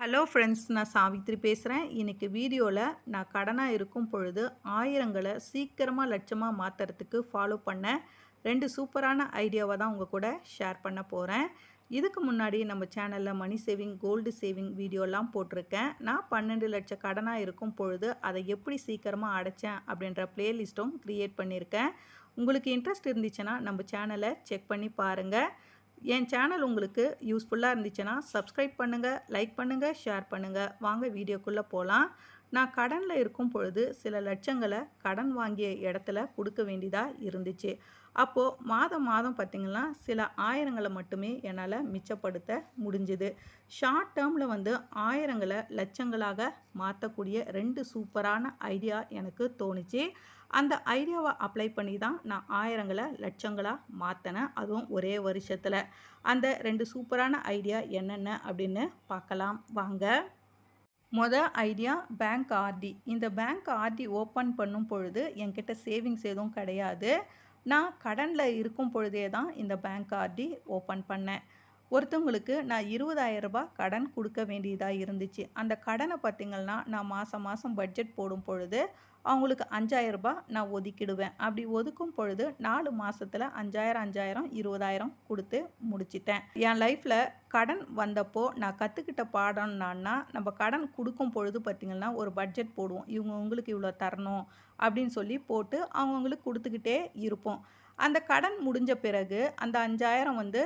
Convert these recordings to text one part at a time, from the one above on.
Hello friends நான் சாவித்ரி பேசுகிறேன் இன்றைக்கி வீடியோவில் நான் கடனாக இருக்கும் பொழுது ஆயிரங்களை சீக்கிரமாக லட்சமாக மாற்றுறதுக்கு ஃபாலோ பண்ண ரெண்டு சூப்பரான ஐடியாவை தான் உங்கள் கூட ஷேர் பண்ண போகிறேன் இதுக்கு முன்னாடி நம்ம சேனலில் மணி சேவிங் கோல்டு சேவிங் வீடியோலாம் போட்டிருக்கேன். நான் பன்னெண்டு லட்சம் கடனாக இருக்கும் பொழுது அதை எப்படி சீக்கிரமாக அடைச்சேன் அப்படின்ற ப்ளேலிஸ்ட்டும் க்ரியேட் பண்ணியிருக்கேன். உங்களுக்கு இன்ட்ரெஸ்ட் இருந்துச்சுன்னா நம்ம சேனலை செக் பண்ணி பாருங்கள் என் சேனல் உங்களுக்கு யூஸ்ஃபுல்லாக இருந்துச்சுன்னா சப்ஸ்கிரைப் பண்ணுங்கள் லைக் பண்ணுங்கள் ஷேர் பண்ணுங்கள் வாங்க வீடியோக்குள்ளே போகலாம். நான் கடனில் இருக்கும் பொழுது சில லட்சங்களை கடன் வாங்கிய இடத்துல கொடுக்க வேண்டியதாக இருந்துச்சு. அப்போது மாதம் மாதம் பார்த்திங்கன்னா சில ஆயிரங்களை மட்டுமே என்னால் மிச்சப்படுத்த முடிஞ்சுது. ஷார்ட் டேர்மில் வந்து ஆயிரங்களை லட்சங்களாக மாற்றக்கூடிய ரெண்டு சூப்பரான ஐடியா எனக்கு தோணுச்சு. அந்த ஐடியாவை அப்ளை பண்ணி தான் நான் ஆயிரங்களை லட்சங்களாக மாற்றினேன் அதுவும் ஒரே வருஷத்தில். அந்த ரெண்டு சூப்பரான ஐடியா என்னென்ன அப்படின்னு பார்க்கலாம். வாங்க. மொதல் ஐடியா பேங்க் ஆர்டி இந்த பேங்க் ஆர்டி ஓப்பன் பண்ணும் பொழுது என்கிட்ட சேவிங்ஸ் எதுவும் கிடையாது. நான் கடனில் இருக்கும் பொழுதே தான் இந்த பேங்க் ஆர்டி ஓப்பன் பண்ணேன். ஒருத்தவங்களுக்கு நான் இருபதாயிரம் ரூபாய் கடன் கொடுக்க வேண்டியதாக இருந்துச்சு. அந்த கடனை பார்த்திங்கன்னா நான் மாதம் மாதம் பட்ஜெட் போடும் பொழுது அவங்களுக்கு அஞ்சாயிரம் ரூபாய் நான் ஒதுக்கிடுவேன். அப்படி ஒதுக்கும் பொழுது நாலு மாதத்தில் அஞ்சாயிரம் அஞ்சாயிரம் இருபதாயிரம் கொடுத்து முடிச்சிட்டேன். என் லைஃப்பில் கடன் வந்தப்போ நான் கற்றுக்கிட்ட பாடம்னான்னா நம்ம கடன் கொடுக்கும் பொழுது பார்த்திங்கன்னா ஒரு பட்ஜெட் போடுவோம். இவங்க உங்களுக்கு இவ்வளோ தரணும் அப்படின்னு சொல்லி போட்டு அவங்கவுங்களுக்கு கொடுத்துக்கிட்டே இருப்போம். அந்த கடன் முடிஞ்ச பிறகு அந்த அஞ்சாயிரம் வந்து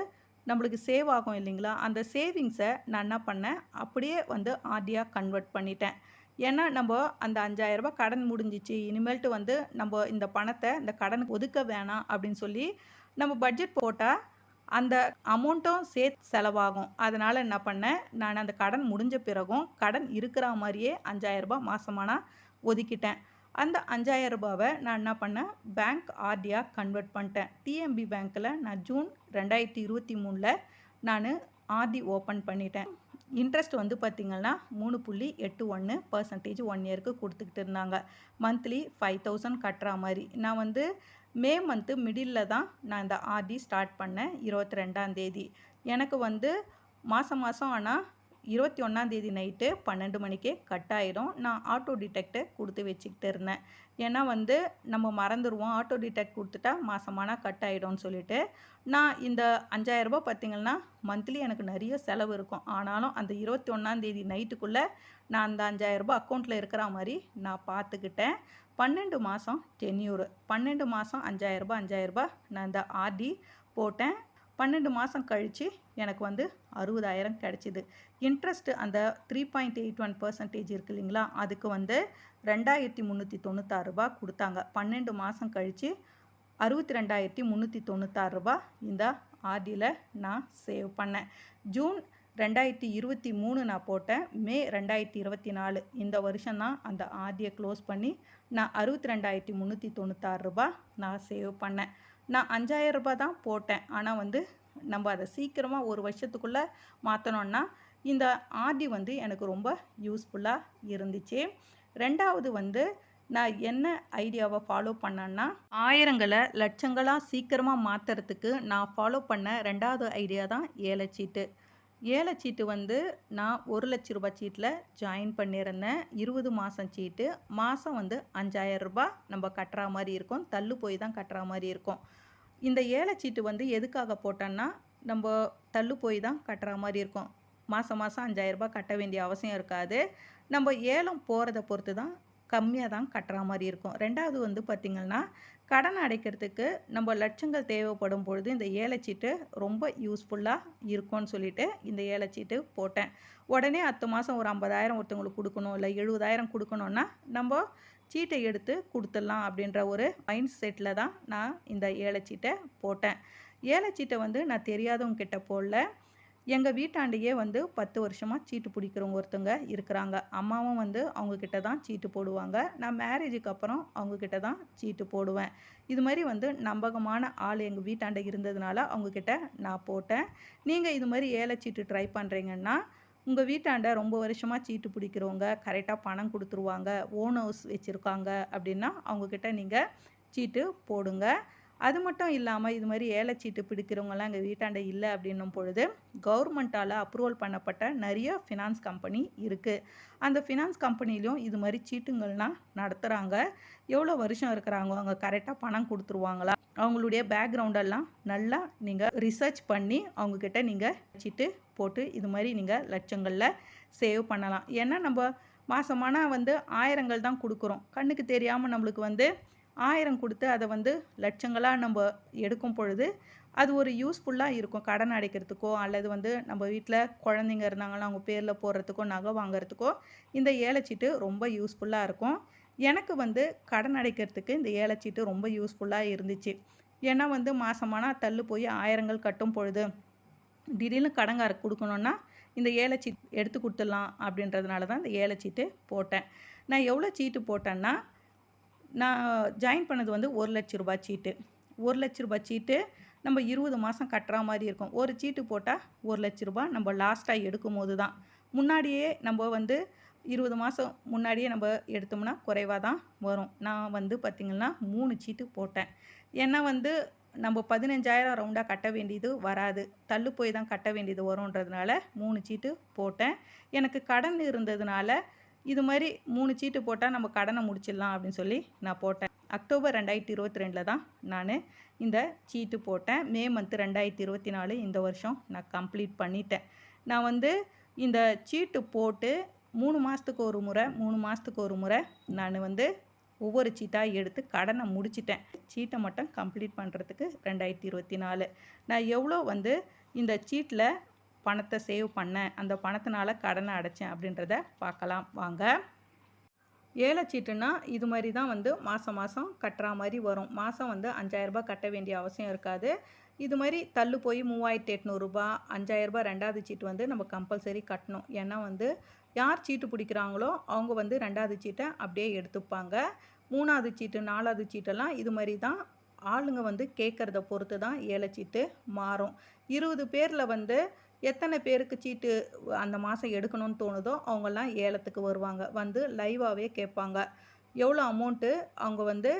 நம்மளுக்கு சேவ் ஆகும் இல்லைங்களா? அந்த சேவிங்ஸை நான் என்ன பண்ணேன்? அப்படியே வந்து ஆர்டியாக கன்வெர்ட் பண்ணிட்டேன். ஏன்னா நம்ம அந்த அஞ்சாயிரரூபா கடன் முடிஞ்சிச்சு. இனிமேல்ட்டு வந்து நம்ம இந்த பணத்தை இந்த கடனுக்கு ஒதுக்க வேணாம் அப்படின்னு சொல்லி நம்ம பட்ஜெட் போட்டால் அந்த அமௌண்ட்டும் சேர்த்து செலவாகும். அதனால் என்ன பண்ணேன்? நான் அந்த கடன் முடிஞ்ச பிறகும் கடன் இருக்கிற மாதிரியே அஞ்சாயிரரூபா மாதமானா ஒதுக்கிட்டேன். அந்த அஞ்சாயிரம் ரூபாவை நான் என்ன பண்ணேன்? பேங்க் ஆர்டியாக கன்வெர்ட் பண்ணிட்டேன். டிஎம்பி பேங்க்கில் நான் ஜூன் ரெண்டாயிரத்தி இருபத்தி மூணில் நான் ஆர்டி ஓப்பன் பண்ணிட்டேன். இன்ட்ரெஸ்ட் வந்து பார்த்திங்கன்னா மூணு புள்ளி எட்டு ஒன்று பர்சன்டேஜ் ஒன் இயருக்கு கொடுத்துக்கிட்டு இருந்தாங்க. மந்த்லி ஃபைவ் தௌசண்ட் கட்டுற மாதிரி. நான் வந்து மே மந்த்து மிடில் தான் நான் இந்த ஆர்டி ஸ்டார்ட் பண்ணேன் இருபத்தி ரெண்டாம் தேதி. எனக்கு வந்து மாதம் மாதம் ஆனால் இருபத்தி ஒன்றாந்தேதி நைட்டு பன்னெண்டு மணிக்கே கட் ஆகிடும் நான் ஆட்டோ டிடெக்டை கொடுத்து வச்சுக்கிட்டு இருந்தேன். ஏன்னா வந்து நம்ம மறந்துடுவோம் ஆட்டோ டிடெக்ட் கொடுத்துட்டா மாதமானா கட் ஆகிடும்னு சொல்லிட்டு. நான் இந்த அஞ்சாயிரரூபா பார்த்திங்கன்னா மந்த்லி எனக்கு நிறைய செலவு இருக்கும். ஆனாலும் அந்த இருபத்தி ஒன்றாந்தேதி நைட்டுக்குள்ளே நான் அந்த அஞ்சாயிரரூபா அக்கௌண்ட்டில் இருக்கிற மாதிரி நான் பார்த்துக்கிட்டேன் பன்னெண்டு மாதம் டென்யூர் பன்னெண்டு மாதம் அஞ்சாயிரரூபா அஞ்சாயிரரூபா நான் இந்த ஆர்டி போட்டேன். பன்னெண்டு மாதம் கழித்து எனக்கு வந்து அறுபதாயிரம் கிடச்சிது. இன்ட்ரெஸ்ட்டு அந்த three point eight one percentage இருக்கு இல்லைங்களா? அதுக்கு வந்து ரெண்டாயிரத்தி முந்நூற்றி தொண்ணூத்தாறு ரூபா கொடுத்தாங்க. பன்னெண்டு மாதம் கழித்து அறுபத்தி ரெண்டாயிரத்தி முந்நூற்றி தொண்ணூத்தாறு ரூபா இந்த ஆர்டியில் நான் சேவ் பண்ணேன். ஜூன் ரெண்டாயிரத்தி இருபத்தி மூணு நான் போட்டேன். மே ரெண்டாயிரத்தி இருபத்தி நாலு இந்த வருஷம் தான் அந்த ஆர்டியை க்ளோஸ் பண்ணி நான் அறுபத்தி ரெண்டாயிரத்தி முந்நூற்றி தொண்ணூத்தாறு ரூபா நான் சேவ் பண்ணேன். நான் அஞ்சாயிரம் ரூபாய் தான் போட்டேன். ஆனால் வந்து நம்ம அதை சீக்கிரமாக ஒரு வருஷத்துக்குள்ளே மாற்றணுன்னா இந்த ஆர்டி வந்து எனக்கு ரொம்ப யூஸ்ஃபுல்லாக இருந்துச்சு. ரெண்டாவது வந்து நான் என்ன ஐடியாவை ஃபாலோ பண்ணேன்னா ஆயிரங்களை லட்சங்களாக சீக்கிரமாக மாற்றுறதுக்கு நான் ஃபாலோ பண்ண ரெண்டாவது ஐடியா தான் ஏலச்சீட்டு. ஏலச்சீட்டு வந்து நான் ஒரு லட்ச ரூபாய் சீட்டில் ஜாயின் பண்ணியிருந்தேன். இருபது மாதம் சீட்டு. மாதம் வந்து அஞ்சாயிரம் ரூபாய் நம்ம கட்டுற மாதிரி இருக்கும். தள்ளு போய் தான் கட்டுற மாதிரி இருக்கும். இந்த ஏலச்சீட்டு வந்து எதுக்காக போட்டோன்னா நம்ம தள்ளு போய் தான் கட்டுற மாதிரி இருக்கும். மாதம் மாதம் அஞ்சாயிரரூபா கட்ட வேண்டிய அவசியம் இருக்காது. நம்ம ஏலம் போகிறத பொறுத்து தான் கம்மியாக தான் கட்டுற மாதிரி இருக்கும். ரெண்டாவது வந்து பார்த்திங்கன்னா கடன் அடைக்கிறதுக்கு நம்ம லட்சங்கள் தேவைப்படும் பொழுது இந்த ஏலச்சீட்டு ரொம்ப யூஸ்ஃபுல்லாக இருக்கும்னு சொல்லிட்டு இந்த ஏலச்சீட்டு போட்டேன். உடனே அத்து மாதம் ஒரு ஐம்பதாயிரம் ஒருத்தவங்களுக்கு கொடுக்கணும் இல்லை எழுபதாயிரம் கொடுக்கணுன்னா நம்ம சீட்டை எடுத்து கொடுத்துடலாம் அப்படின்ற ஒரு மைண்ட் செட்டில் தான் நான் இந்த ஏலச்சீட்டை போட்டேன். ஏலச்சீட்டை வந்து நான் தெரியாதவங்க கிட்ட போடல. எங்கள் வீட்டாண்டையே வந்து பத்து வருஷமாக சீட்டு பிடிக்கிறவங்க ஒருத்தவங்க இருக்கிறாங்க. அம்மாவும் வந்து அவங்கக்கிட்ட தான் சீட்டு போடுவாங்க. நான் மேரேஜுக்கு அப்புறம் அவங்கக்கிட்ட தான் சீட்டு போடுவேன். இது மாதிரி வந்து நம்பகமான ஆள் எங்கள் வீட்டாண்டை இருந்ததுனால அவங்கக்கிட்ட நான் போட்டேன். நீங்கள் இது மாதிரி ஏழை சீட்டு ட்ரை பண்ணுறீங்கன்னா உங்கள் வீட்டாண்ட ரொம்ப வருஷமாக சீட்டு பிடிக்கிறவங்க கரெக்டாக பணம் கொடுத்துருவாங்க ஓன் ஹவுஸ் வச்சுருக்காங்க அப்படின்னா அவங்கக்கிட்ட நீங்கள் சீட்டு போடுங்க. அது மட்டும் இல்லாமல் இது மாதிரி ஏலச்சீட்டு பிடிக்கிறவங்கலாம் எங்கள் வீட்டாண்ட இல்லை அப்படின்னும் பொழுது கவர்மெண்ட்டால் அப்ரூவல் பண்ணப்பட்ட நிறைய ஃபினான்ஸ் கம்பெனி இருக்குது அந்த ஃபினான்ஸ் கம்பெனிலையும் இது மாதிரி சீட்டுங்கள்லாம் நடத்துகிறாங்க எவ்வளோ வருஷம் இருக்கிறாங்க? அவங்க கரெக்டாக பணம் கொடுத்துருவாங்களா? அவங்களுடைய பேக்ரவுண்டெல்லாம் நல்லா நீங்கள் ரிசர்ச் பண்ணி அவங்கக்கிட்ட நீங்கள் சீட்டு போட்டு இது மாதிரி நீங்கள் லட்சங்களில் சேவ் பண்ணலாம். ஏன்னா நம்ம மாதமானால் வந்து ஆயிரங்கள் தான் கொடுக்குறோம். கண்ணுக்கு தெரியாமல் நம்மளுக்கு வந்து ஆயிரம் கொடுத்து அதை வந்து லட்சங்களாக நம்ம எடுக்கும் பொழுது அது ஒரு யூஸ்ஃபுல்லாக இருக்கும். கடன் அடைக்கிறதுக்கோ அல்லது வந்து நம்ம வீட்டில் குழந்தைங்க இருந்தாங்கன்னா அவங்க பேரில் போடுறதுக்கோ நகை வாங்குறதுக்கோ இந்த ஏலச்சீட்டு ரொம்ப யூஸ்ஃபுல்லாக இருக்கும். எனக்கு வந்து கடன் அடைக்கிறதுக்கு இந்த ஏலச்சீட்டு ரொம்ப யூஸ்ஃபுல்லாக இருந்துச்சு. ஏன்னா வந்து மாதமானால் தள்ளு போய் ஆயிரங்கள் கட்டும் பொழுது திடீர்னு கடங்கார கொடுக்கணுன்னா இந்த ஏலச்சீட் எடுத்து கொடுத்துடலாம் அப்படின்றதுனால தான் இந்த ஏலச்சீட்டு போட்டேன். நான் எவ்வளோ சீட்டு போட்டேன்னா நான் ஜாயின் பண்ணது வந்து ஒரு லட்ச ரூபாய் சீட்டு. ஒரு லட்ச ரூபாய் சீட்டு நம்ம இருபது மாதம் கட்டுற மாதிரி இருக்கும். ஒரு சீட்டு போட்டால் ஒரு லட்ச ரூபாய் நம்ம லாஸ்ட்டாக எடுக்கும் போது தான். முன்னாடியே நம்ம வந்து இருபது மாதம் முன்னாடியே நம்ம எடுத்தோம்னா குறைவாக தான் வரும். நான் வந்து பார்த்திங்கன்னா மூணு சீட்டு போட்டேன். ஏன்னா வந்து நம்ம பதினஞ்சாயிரம் ரவுண்டாக கட்ட வேண்டியது வராது. தள்ளு போய் தான் கட்ட வேண்டியது வரும்ன்றதுனால மூணு சீட்டு போட்டேன். எனக்கு கடன் இருந்ததுனால இது மாதிரி மூணு சீட்டு போட்டால் நம்ம கடனை முடிச்சிடலாம் அப்படின்னு சொல்லி நான் போட்டேன். அக்டோபர் ரெண்டாயிரத்தி இருபத்தி ரெண்டில் தான் நான் இந்த சீட்டு போட்டேன். மே மந்த்து ரெண்டாயிரத்தி இருபத்தி நாலு இந்த வருஷம் நான் கம்ப்ளீட் பண்ணிட்டேன். நான் வந்து இந்த சீட்டு போட்டு மூணு மாதத்துக்கு ஒரு முறை மூணு மாதத்துக்கு ஒரு முறை நான் வந்து ஒவ்வொரு சீட்டாக எடுத்து கடனை முடிச்சிட்டேன். சீட்டை மட்டும் கம்ப்ளீட் பண்ணுறதுக்கு ரெண்டாயிரத்தி இருபத்தி நாலு நான் எவ்வளோ வந்து இந்த சீட்டில் பணத்தை சேவ் பண்ணேன் அந்த பணத்தினால கடனை அடைச்சேன் அப்படின்றத பார்க்கலாம் வாங்க. ஏலச்சீட்டுனா இது மாதிரி தான் வந்து மாதம் மாதம் கட்டுற மாதிரி வரும். மாதம் வந்து அஞ்சாயிரரூபா கட்ட வேண்டிய அவசியம் இருக்காது. இது மாதிரி தள்ளு போய் மூவாயிரத்தி எட்நூறுரூபா அஞ்சாயிரரூபா ரெண்டாவது சீட்டு வந்து நம்ம கம்பல்சரி கட்டணும். ஏன்னா வந்து யார் சீட்டு பிடிக்கிறாங்களோ அவங்க வந்து ரெண்டாவது சீட்டை அப்படியே எடுத்துப்பாங்க. மூணாவது சீட்டு நாலாவது சீட்டெல்லாம் இது மாதிரி தான் ஆளுங்க வந்து கேட்குறத பொறுத்து தான் ஏலச்சீட்டு மாறும். இருபது பேரில் வந்து எத்தனை பேருக்கு சீட்டு அந்த மாதம் எடுக்கணும்னு தோணுதோ அவங்கெல்லாம் ஏலத்துக்கு வருவாங்க. வந்து லைவாகவே கேட்பாங்க. எவ்வளோ அமௌண்ட்டு அவங்க வந்து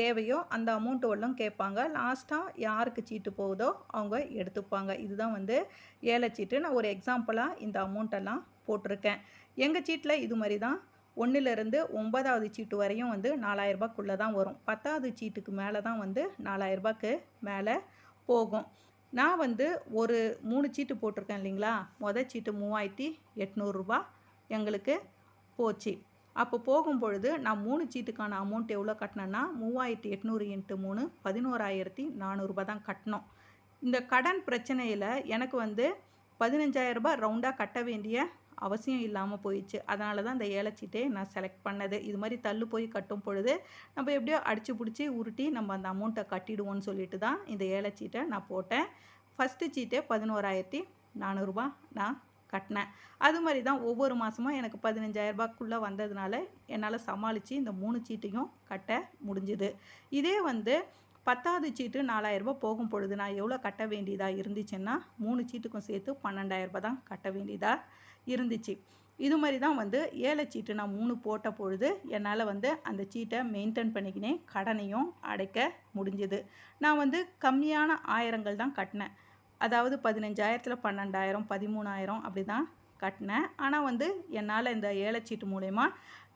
தேவையோ அந்த அமௌண்ட் வரலும் கேட்பாங்க. லாஸ்ட்டாக யாருக்கு சீட்டு போகுதோ அவங்க எடுத்துப்பாங்க. இதுதான் வந்து ஏலச்சீட்டு நான் ஒரு எக்ஸாம்பிளாக இந்த அமௌண்ட்டெல்லாம் போட்டிருக்கேன். எங்கள் சீட்டில் இது மாதிரி தான். ஒன்றுலேருந்து ஒன்பதாவது சீட்டு வரையும் வந்து நாலாயிரரூபாக்குள்ளே தான் வரும். பத்தாவது சீட்டுக்கு மேலே தான் வந்து நாலாயிரரூபாக்கு மேலே போகும். நான் வந்து ஒரு மூணு சீட்டு போட்டிருக்கேன் இல்லைங்களா? மொதல் சீட்டு மூவாயிரத்தி எட்நூறுரூபா எங்களுக்கு போச்சு. அப்போ போகும் பொழுது நான் மூணு சீட்டுக்கான அமௌண்ட் எவ்வளோ கட்டினேன்னா மூவாயிரத்தி எட்நூறு இன்ட்டு மூணு பதினோராயிரத்தி நானூறுரூபா தான் கட்டினோம். இந்த கடன் பிரச்சனையில் எனக்கு வந்து பதினஞ்சாயிரரூபா ரவுண்டாக கட்ட வேண்டிய அவசியம் இல்லாமல் போயிடுச்சு. அதனால தான் இந்த ஏலச்சீட்டே நான் செலக்ட் பண்ணது. இது மாதிரி தள்ளு போய் கட்டும் பொழுது நம்ம எப்படியோ அடித்து பிடிச்சி உருட்டி நம்ம அந்த அமௌண்ட்டை கட்டிடுவோம்னு சொல்லிட்டு தான் இந்த ஏலச்சீட்டை நான் போட்டேன். ஃபஸ்ட்டு சீட்டே பதினோராயிரத்தி நானூறுரூபா நான் கட்டினேன். அது மாதிரி தான் ஒவ்வொரு மாதமும் எனக்கு பதினஞ்சாயிரரூபாக்குள்ளே வந்ததுனால என்னால் சமாளித்து இந்த மூணு சீட்டையும் கட்ட முடிஞ்சுது. இதே வந்து பத்தாவது சீட்டு நாலாயிரரூபா போகும் பொழுது நான் எவ்வளோ கட்ட வேண்டியதாக இருந்துச்சுன்னா மூணு சீட்டுக்கும் சேர்த்து பன்னெண்டாயிரரூபா தான் கட்ட வேண்டியதாக இருந்துச்சு. இது மாதிரி தான் வந்து ஏழை சீட்டு நான் மூணு போட்ட பொழுது என்னால் வந்து அந்த சீட்டை மெயின்டைன் பண்ணிக்கினே கடனையும் அடைக்க முடிஞ்சுது. நான் வந்து கம்மியான ஆயிரங்கள் தான் கட்டினேன். அதாவது பதினஞ்சாயிரத்தில் பன்னெண்டாயிரம் பதிமூணாயிரம் அப்படி தான் கட்டினேன். ஆனால் வந்து என்னால் இந்த ஏலச்சீட்டு மூலயமா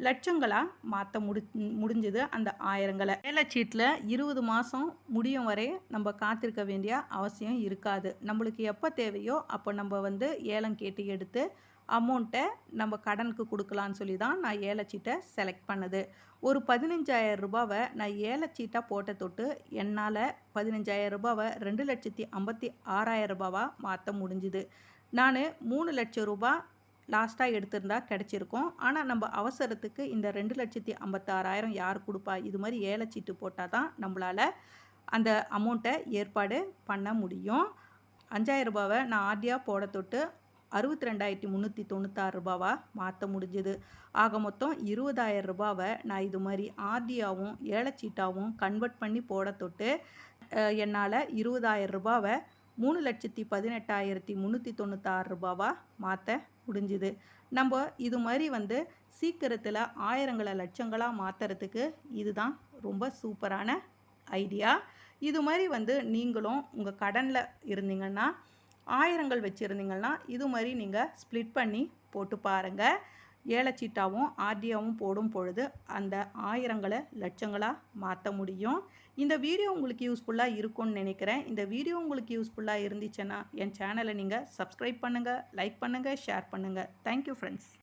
லட்சங்களாக மாற்ற முடி முடிஞ்சுது அந்த ஆயிரங்களை. ஏலச்சீட்டில் இருபது மாதம் முடியும் வரை நம்ம காத்திருக்க வேண்டிய அவசியம் இருக்காது. நம்மளுக்கு எப்போ தேவையோ அப்போ நம்ம வந்து ஏலம் கேட்டு எடுத்து அமௌண்ட்டை நம்ம கடனுக்கு கொடுக்கலான்னு சொல்லி தான் நான் ஏலச்சீட்டை செலக்ட் பண்ணது. ஒரு பதினஞ்சாயிரம் ரூபாவை நான் ஏலச்சீட்டாக போட்ட தொட்டு என்னால் பதினஞ்சாயிரம் ரூபாவை ரெண்டு லட்சத்தி ஐம்பத்தி ஆறாயிரம் ரூபாவாக மாற்ற முடிஞ்சுது. நான் மூணு லட்சம் ரூபாய் லாஸ்ட்டாக எடுத்திருந்தா கிடச்சிருக்கும். ஆனால் நம்ம அவசரத்துக்கு இந்த ரெண்டு லட்சத்தி ஐம்பத்தாறாயிரம் யார் கொடுப்பா? இது மாதிரி ஏலச்சீட்டு போட்டால் தான் நம்மளால் அந்த அமௌண்ட்டை ஏற்பாடு பண்ண முடியும். அஞ்சாயிரம் ரூபாவை நான் ஆர்டியாக போட தொட்டு அறுபத்தி ரெண்டாயிரத்தி முந்நூற்றி தொண்ணூத்தாறு ரூபாவாக மாற்ற முடிஞ்சுது. ஆக மொத்தம் இருபதாயிரம் ரூபாவை நான் இது மாதிரி ஆர்டியாவும் ஏலச்சீட்டாவும் கன்வெர்ட் பண்ணி போட தொட்டு என்னால் இருபதாயிரம் ரூபாவை மூணு லட்சத்தி பதினெட்டாயிரத்தி முந்நூற்றி தொண்ணூத்தாறு ரூபாவாக மாற்ற முடிஞ்சுது. நம்ம இது மாதிரி வந்து சீக்கிரத்தில் ஆயிரங்களை லட்சங்களாக மாற்றுறதுக்கு இதுதான் ரொம்ப சூப்பரான ஐடியா. இது மாதிரி வந்து நீங்களும் உங்கள் கடனில் இருந்தீங்கன்னா ஆயிரங்கள் வச்சுருந்தீங்கன்னா இது மாதிரி நீங்கள் ஸ்ப்ளிட் பண்ணி போட்டு பாருங்கள் ஏலச்சீட்டாவும் ஆர்டியாவும் போடும் பொழுது அந்த ஆயிரங்களை லட்சங்களாக மாற்ற முடியும். இந்த வீடியோ உங்களுக்கு யூஸ்ஃபுல்லாக இருக்கும்னு நினைக்கிறேன். இந்த வீடியோ உங்களுக்கு யூஸ்ஃபுல்லாக இருந்துச்சுன்னா என் சேனலை நீங்கள் சப்ஸ்கிரைப் பண்ணுங்கள் லைக் பண்ணுங்கள் ஷேர் பண்ணுங்கள் தேங்க்யூ ஃப்ரெண்ட்ஸ்